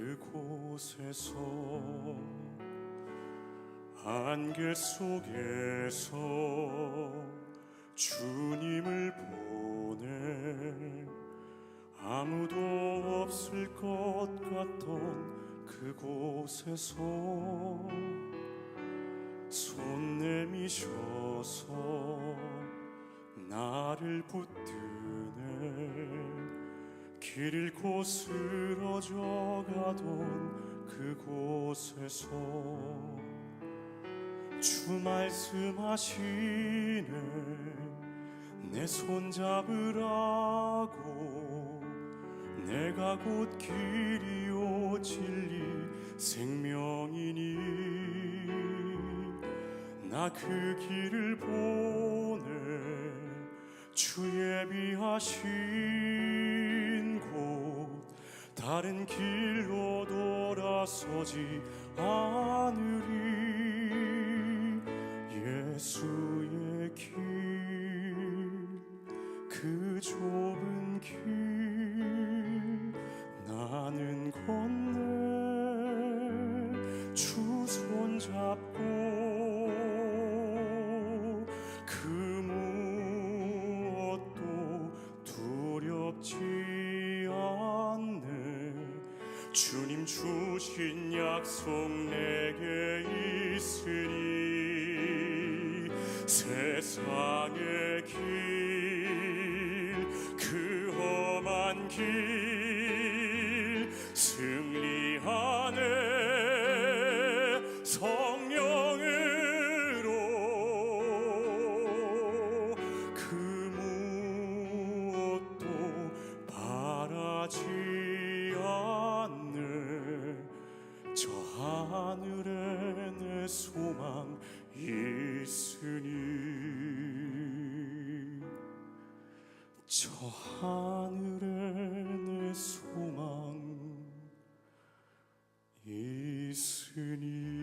그곳에서 안개 속에서 주님을 보내 아무도 없을 것 같던 그곳에서 손 내미셔서 나를 붙드네 길 잃고 쓰러져 가던 그곳에서 주 말씀하시네 내 손 잡으라고 내가 곧 길이요 진리 생명이니 나 그 길을 보내 주 예비하신 곳 다른 길로 돌아서지 않으리. 예수의 길 그 좁은 길 나는 건 주님 주신 약속 내게 있으니 세상의 길 하늘에 내 소망 있으니. 저 하늘에 내 소망 있으니.